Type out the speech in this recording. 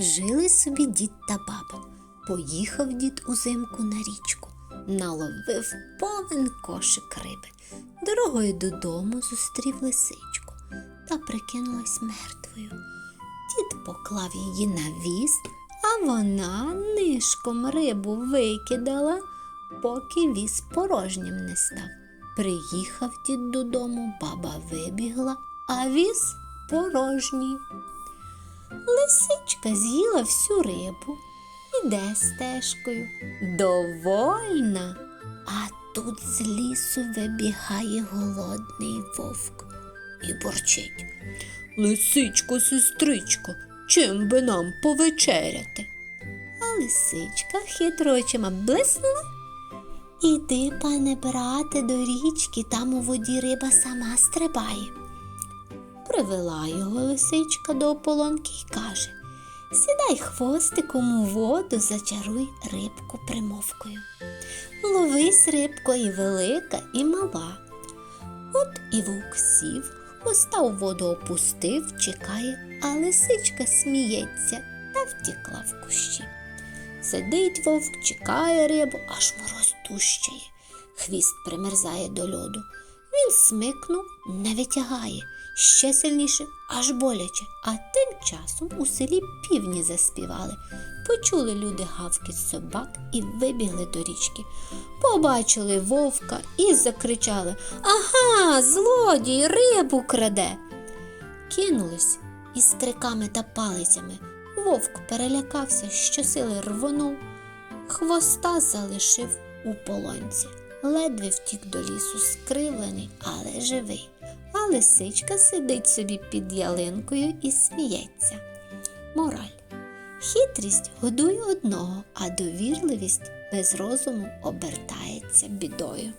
Жили собі дід та баба. Поїхав дід узимку на річку, наловив повен кошик риби. Дорогою додому зустрів лисичку та прикинулась мертвою. Дід поклав її на віз, а вона нишком рибу викидала, поки віз порожнім не став. Приїхав дід додому, баба вибігла, а віз порожній. Лисичка з'їла всю рибу, іде стежкою, довольна. А тут з лісу вибігає голодний вовк і борчить. Лисичко, сестричко, чим би нам повечеряти? А лисичка хитро очима блиснула. Іди, пане брате, до річки, там у воді риба сама стрибає. Привела його лисичка до ополонки й каже Сідай хвостиком у воду, зачаруй рибку примовкою. Ловись рибко і велика, і мала. От і вовк сів, хвоста у воду опустив, чекає, а лисичка сміється та втікла в кущі. Сидить вовк, чекає рибу, аж мороз дужчає. Хвіст примерзає до льоду. Він смикнув, не витягає, ще сильніше, аж боляче. А тим часом у селі півні заспівали. Почули люди гавки собак і вибігли до річки. Побачили вовка і закричали Ага, злодій, рибу краде. Кинулись із криками та палицями. Вовк перелякався, щосили рвонув, хвоста залишив у полонці. Ледве втік до лісу, скривлений, але живий. А лисичка сидить собі під ялинкою і сміється. Мораль. Хитрість годує одного, а довірливість без розуму обертається бідою.